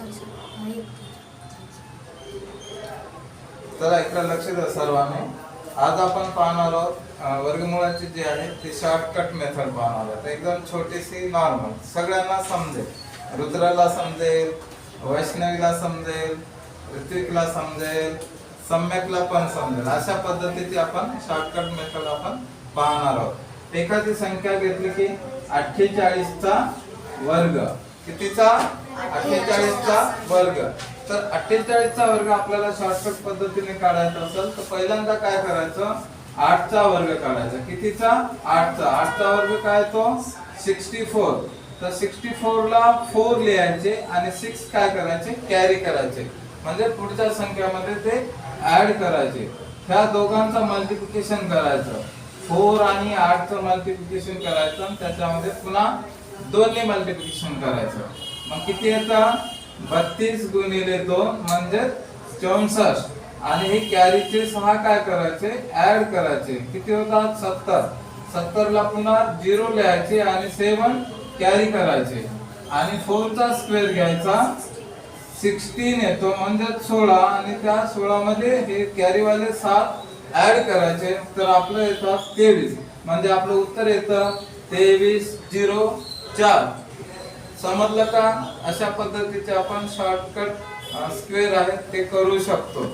Sorry sir तर लक्ष द्या सर्वांनी. आज आपण पाहणार आहोत अं, वर्गमुळाची जी आहे ती शॉर्टकट मेथड पाहणार आहोत. एकदम छोटीशी नॉर्मल सगळ्यांना समजेल. रुद्राला समजेल वैष्णवीला समजेल ऋत्विकला समजेल सम्यकला पण समजेल. अशा पद्धतीची आपण शॉर्टकट मेथड आपण पाहणार आहोत. एखादी संख्या घेतली की अठ्ठेचाळीसचा वर्ग. कितीचा? अठ्ठेचाळीसचा वर्ग. तर अठ्ठेचाळीसचा वर्ग आपल्याला शॉर्टकट पद्धतीने काढायचा असेल तर पहिल्यांदा काय करायचं? आठचा वर्ग काढायचा. कितीचा? आठचा. आठचा वर्ग काय तो? Sixty four. तर सिक्स्टी फोर ला फोर लिहायचे आणि सिक्स काय करायचे? कॅरी करायचे. म्हणजे पुढच्या संख्यामध्ये ते ऍड करायचे. ह्या दोघांचं मल्टिप्लिकेशन करायचं. फोर आणि आठचं मल्टिप्लिकेशन करायचं आणि त्याच्यामध्ये पुन्हा दोन्ही मल्टिप्लिकेशन करायचं. मग किती येतं? बत्तीस गुणिले दोन म्हणजे चौसष्ट. आणि हे कॅरीचे सहा काय करायचे? ऍड करायचे. किती होतात? सत्तर. सत्तर ला पुन्हा झिरो लिहायचे आणि सेवन कॅरी करायचे. आणि फोरचा स्क्वेअर घ्यायचा. सिक्स्टीन येतो म्हणजे सोळा. आणि त्या सोळा मध्ये हे कॅरी वाले सात ऍड करायचे. तर आपलं येतात तेवीस. म्हणजे आपलं उत्तर येतं तेवीस झिरो चार समजलं का अशा पद्धतीचे आपण शॉर्टकट स्क्वेअर आहेत ते करू शकतो.